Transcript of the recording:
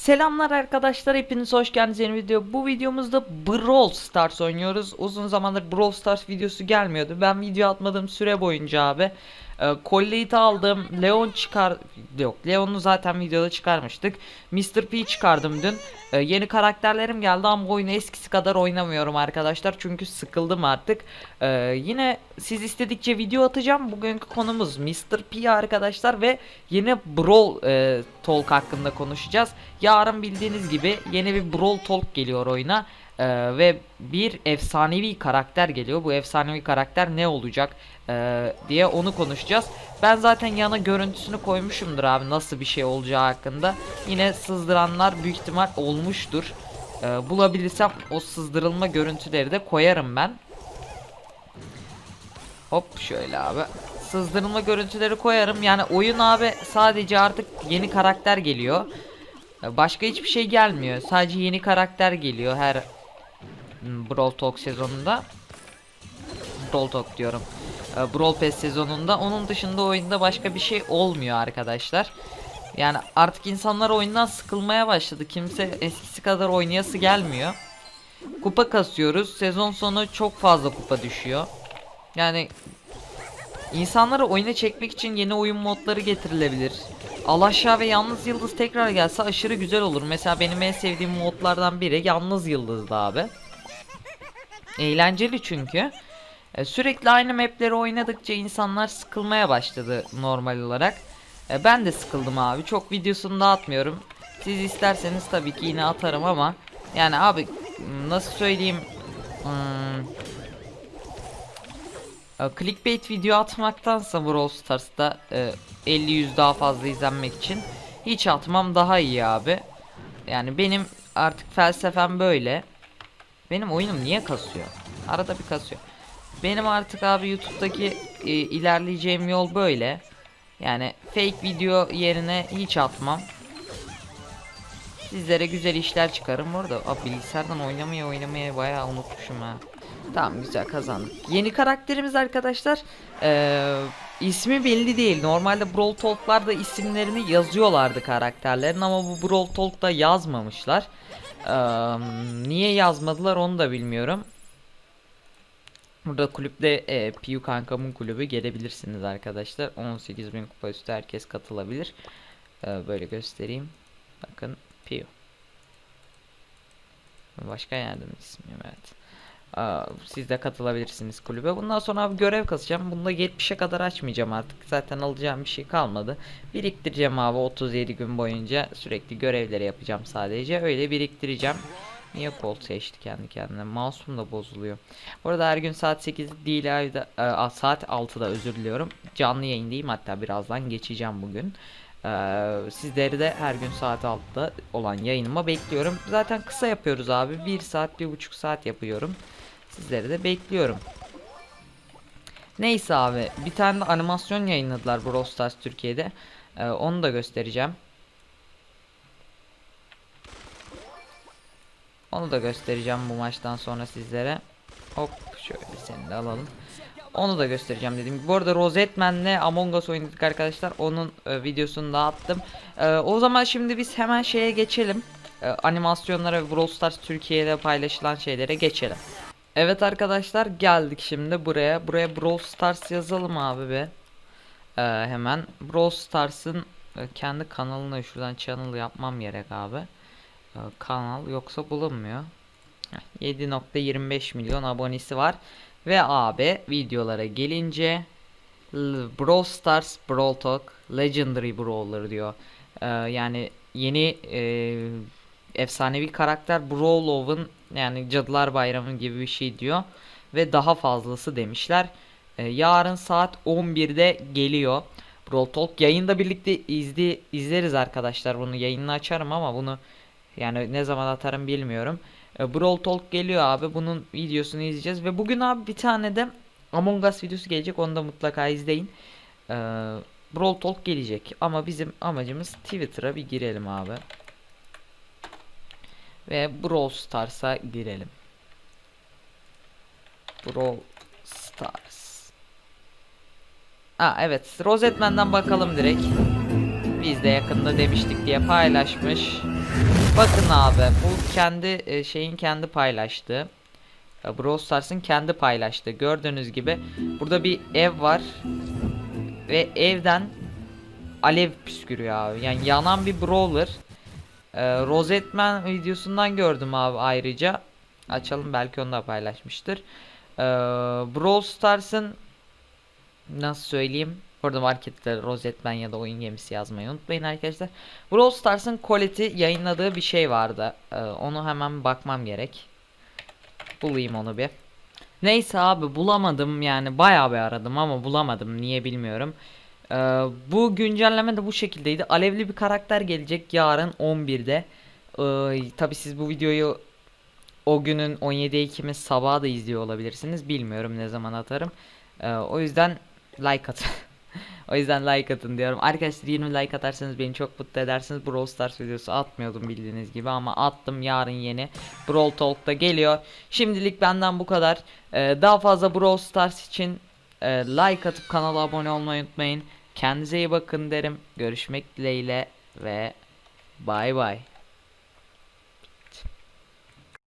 Selamlar arkadaşlar hepiniz hoş geldiniz yeni video. Bu videomuzda Brawl Stars oynuyoruz. Uzun zamandır Brawl Stars videosu gelmiyordu. Ben video atmadığım süre boyunca abi e, aldım. Leon çıkar yok. Leon'u zaten videoda çıkarmıştık. Mr. P çıkardım dün. E, yeni karakterlerim geldi ama oyunu eskisi kadar oynamıyorum arkadaşlar. Çünkü sıkıldım artık. E, yine siz istedikçe video atacağım. Bugünkü konumuz Mr. P arkadaşlar ve yeni Brawl e, Talk hakkında konuşacağız. Yarın bildiğiniz gibi yeni bir Brawl Talk geliyor oyuna. Ee, ve bir efsanevi karakter geliyor. Bu efsanevi karakter ne olacak ee, diye onu konuşacağız. Ben zaten yana görüntüsünü koymuşumdur abi nasıl bir şey olacağı hakkında. Yine sızdıranlar büyük ihtimal olmuştur. Ee, bulabilirsem o sızdırılma görüntüleri de koyarım ben. Hop şöyle abi. Sızdırılma görüntüleri koyarım. Yani oyun abi sadece artık yeni karakter geliyor. Ee, Başka hiçbir şey gelmiyor. Sadece yeni karakter geliyor her Brawl Talk sezonunda. Brawl Talk diyorum. Ee, Brawl Pass sezonunda. Onun dışında oyunda başka bir şey olmuyor arkadaşlar. Yani artık insanlar oyundan sıkılmaya başladı. Kimse eskisi kadar oynayası gelmiyor. Kupa kasıyoruz. Sezon sonu çok fazla kupa düşüyor. Yani insanları oyuna çekmek için yeni oyun modları getirilebilir. Alaşağı ve Yalnız Yıldız tekrar gelse aşırı güzel olur. Mesela benim en sevdiğim modlardan biri Yalnız Yıldız'dı abi. Eğlenceli çünkü. E, sürekli aynı mapleri oynadıkça insanlar sıkılmaya başladı normal olarak. E, ben de sıkıldım abi. Çok videosunu da atmıyorum. Siz isterseniz tabii ki yine atarım ama yani abi nasıl söyleyeyim hmm, e, clickbait video atmaktansa Brawl Stars'ta e, 50-100 daha fazla izlenmek için hiç atmam daha iyi abi. Yani benim artık felsefem böyle. Benim oyunum niye kasıyor? Arada bir kasıyor. Benim artık abi YouTube'daki e, ilerleyeceğim yol böyle. Yani fake video yerine hiç atmam. Sizlere güzel işler çıkarım orada. Abi bilgisayardan oynamaya oynamaya bayağı unutmuşum ha. Tamam güzel kazandık. Yeni karakterimiz arkadaşlar eee, ismi belli değil. Normalde Brawl Talk'larda isimlerini yazıyorlardı karakterlerin ama bu Brawl Talk'ta yazmamışlar. Eee, niye yazmadılar onu da bilmiyorum. Burada kulüpte e, Piyu kankamın kulübü gelebilirsiniz arkadaşlar. 18.000 kupa üstü herkes katılabilir. Eee, böyle göstereyim. Bakın Piyu. Başka yerde mi ismim evet. Siz de katılabilirsiniz kulübe. Bundan sonra abi görev kasacağım. Bunda 70'e kadar açmayacağım artık. Zaten alacağım bir şey kalmadı. Biriktireceğim abi 37 gün boyunca sürekli görevleri yapacağım sadece. Öyle biriktireceğim. Niye kol seçti kendi kendine? Mouse'um da bozuluyor. Bu arada her gün saat 8 değil ayda, e, saat 6'da özür diliyorum. Canlı yayındayım hatta birazdan geçeceğim bugün. Ee, sizleri de her gün saat 6'da olan yayınıma bekliyorum. Zaten kısa yapıyoruz abi. 1 saat, 1,5 saat yapıyorum. Sizleri de bekliyorum. Neyse abi. Bir tane de animasyon yayınladılar Brawl Stars Türkiye'de. Ee, onu da göstereceğim. Onu da göstereceğim bu maçtan sonra sizlere. Hop şöyle seni de alalım. Onu da göstereceğim dedim. Bu arada Rosetman'le Among Us oynadık arkadaşlar. Onun e, videosunu da attım. E, o zaman şimdi biz hemen şeye geçelim. E, animasyonlara ve Brawl Stars Türkiye'de paylaşılan şeylere geçelim. Evet arkadaşlar geldik şimdi buraya. Buraya Brawl Stars yazalım abi be. E, hemen Brawl Stars'ın e, kendi kanalını şuradan channel yapmam gerek abi. E, kanal yoksa bulunmuyor. Heh, 7.25 milyon abonesi var. Ve abi videolara gelince Brawl Stars Brawl Talk Legendary Brawler diyor. Ee, yani yeni e, efsanevi karakter Brawlov'un yani Cadılar Bayramı gibi bir şey diyor. Ve daha fazlası demişler. Ee, yarın saat 11'de geliyor. Brawl Talk yayında birlikte izli, izleriz arkadaşlar bunu yayını açarım ama bunu yani ne zaman atarım bilmiyorum. E, Brawl Talk geliyor abi. Bunun videosunu izleyeceğiz. Ve bugün abi bir tane de Among Us videosu gelecek. Onu da mutlaka izleyin. E, Brawl Talk gelecek. Ama bizim amacımız Twitter'a bir girelim abi. Ve Brawl Stars'a girelim. Brawl Stars. Ha evet. Rosetman'dan bakalım direkt. biz de yakında demiştik diye paylaşmış. Bakın abi bu kendi e, şeyin kendi paylaştığı. e, Brawl Stars'ın kendi paylaştığı. Gördüğünüz gibi burada bir ev var. Ve evden alev püskürüyor abi. Yani yanan bir brawler. Ee, Rosetman videosundan gördüm abi ayrıca. Açalım belki onu da paylaşmıştır. Ee, Brawl Stars'ın nasıl söyleyeyim? Burada markette Rosetman ya da oyun gemisi yazmayı unutmayın arkadaşlar. Brawl Stars'ın Colette'i yayınladığı bir şey vardı. Ee, onu hemen bakmam gerek. Bulayım onu bir. Neyse abi bulamadım yani bayağı bir aradım ama bulamadım niye bilmiyorum. Ee, bu güncelleme de bu şekildeydi. Alevli bir karakter gelecek yarın 11'de. Ee, Tabi siz bu videoyu o günün 17 Ekim'i sabahı da izliyor olabilirsiniz. Bilmiyorum ne zaman atarım. Ee, o yüzden like atın. o yüzden like atın diyorum. Arkadaşlar 20 like atarsanız beni çok mutlu edersiniz. Brawl Stars videosu atmıyordum bildiğiniz gibi ama attım yarın yeni. Brawl Talk'ta geliyor. Şimdilik benden bu kadar. Ee, daha fazla Brawl Stars için e, like atıp kanala abone olmayı unutmayın. Kendinize iyi bakın derim. Görüşmek dileğiyle ve bay bay.